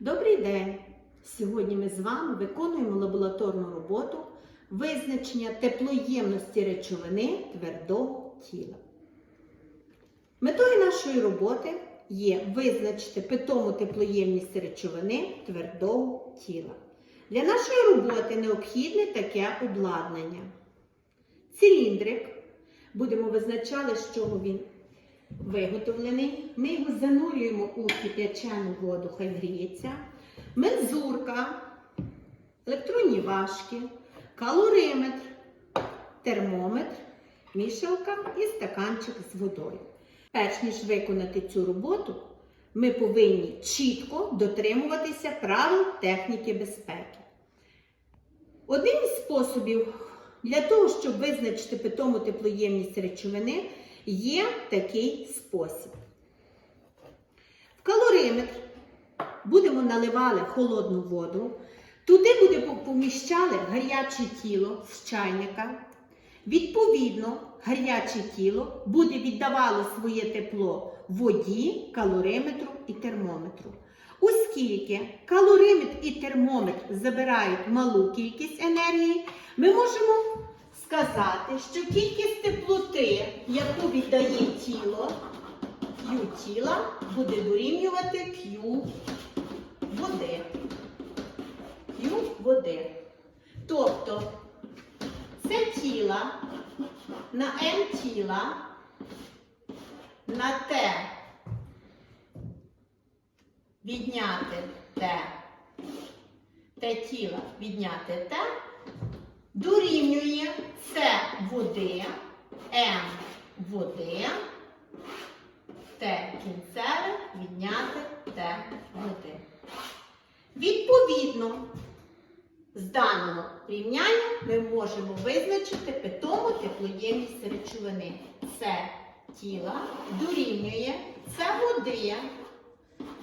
Добрий день! Сьогодні ми з вами виконуємо лабораторну роботу визначення теплоємності речовини твердого тіла. Метою нашої роботи є визначити питому теплоємність речовини твердого тіла. Для нашої роботи необхідне таке обладнання. Циліндрик. Будемо визначати, з чого він виготовлений. Ми його занурюємо у кип'ячену воду, хай гріється. Мензурка, електронні важки, калориметр, термометр, мішалка і стаканчик з водою. Перш ніж виконати цю роботу, ми повинні чітко дотримуватися правил техніки безпеки. Один із способів для того, щоб визначити питому теплоємність речовини, є такий спосіб. В калориметр будемо наливали холодну воду, туди буде поміщали гаряче тіло з чайника. Відповідно, гаряче тіло буде віддавало своє тепло воді, калориметру і термометру. Оскільки калориметр і термометр забирають малу кількість енергії, ми можемо сказати, що кількість теплоти, яку віддає тіло, Q тіла буде дорівнювати Q води. Q води. Тобто це тіла на N тіла на T відняти Т тіла відняти Т дорівнює С води, М води, Т кінцеве відняти Т води. Відповідно, з даного рівняння ми можемо визначити питому теплоємність речовини. Це тіла дорівнює С води,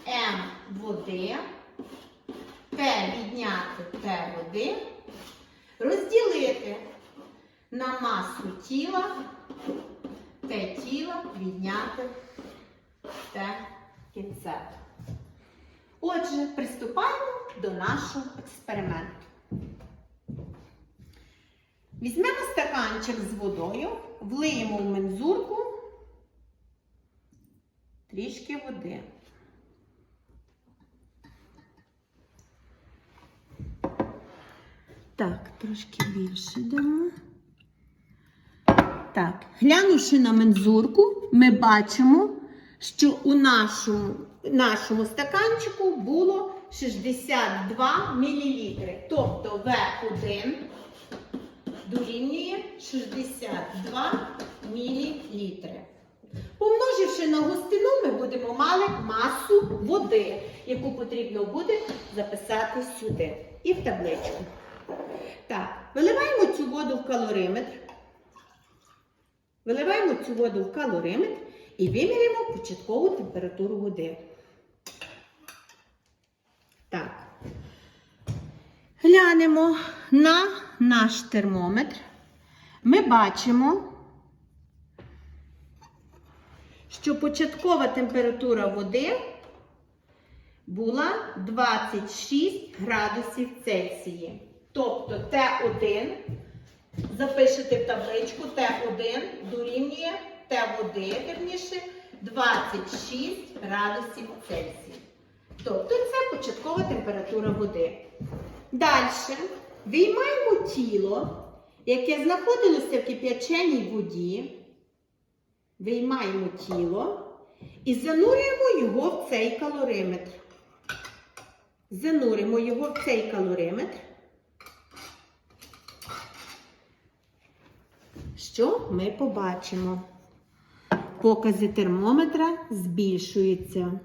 М води, Т відняти Т води, розділити на масу тіла, Т тіла відняти Т кінцеве. Отже, приступаємо до нашого експерименту. Візьмемо стаканчик з водою, влиємо в мензурку трішки води. Так, трошки більше дамо. Так, глянувши на мензурку, ми бачимо, що у нашому, нашому стаканчику було 62 мл. Тобто В1 дорівнює 62 мл. Помноживши на густину, ми будемо мати масу води, яку потрібно буде записати сюди і в табличку. Так, виливаємо цю воду в калориметр. Виливаємо цю воду в калориметр і виміряємо початкову температуру води. Так. Глянемо на наш термометр. Ми бачимо, що початкова температура води була 26 градусів Цельсії. Тобто Т1, запишете в табличку, Т1 дорівнює Т води, верніше, 26 градусів Цельсія. Тобто це початкова температура води. Далі виймаємо тіло, яке знаходилося в кип'яченій воді. Виймаємо тіло і занурюємо його в цей калориметр. Зануримо його в цей калориметр. Що ми побачимо? Покази термометра збільшуються.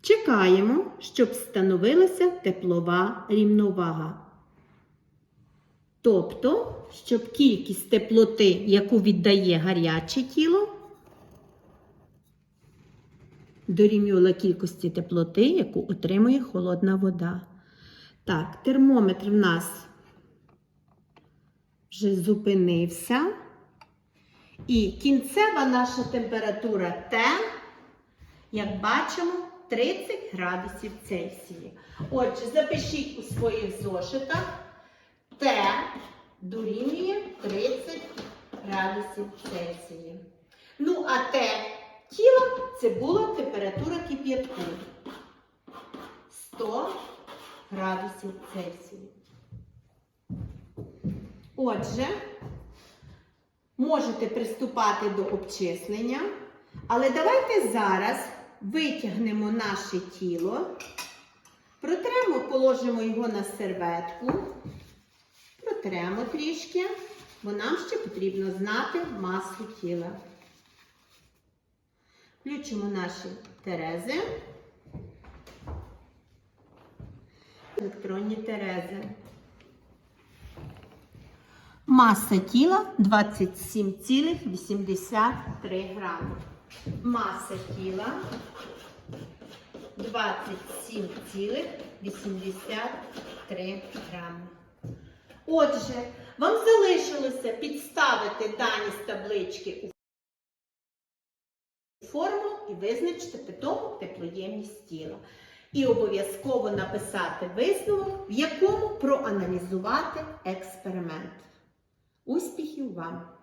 Чекаємо, щоб встановилася теплова рівновага. Тобто, щоб кількість теплоти, яку віддає гаряче тіло, дорівнювала кількості теплоти, яку отримує холодна вода. Так, термометр в нас зупинився. І кінцева наша температура Т, як бачимо, 30 градусів Цельсія. Отже, запишіть у своїх зошитах Т дорівнює 30 градусів Цельсія. Ну, а Т тіла це була температура кип'ятку. 100 градусів Цельсія. Отже, можете приступати до обчислення, але давайте зараз витягнемо наше тіло, протремо, положимо його на серветку, протремо трішки, бо нам ще потрібно знати масу тіла. Включимо наші терези. Електронні терези. Маса тіла 27,83 грами. Маса тіла 27,83 грами. Отже, вам залишилося підставити дані з таблички у форму і визначити питому теплоємність тіла. І обов'язково написати висновок, в якому проаналізувати експеримент. Успіхів вам!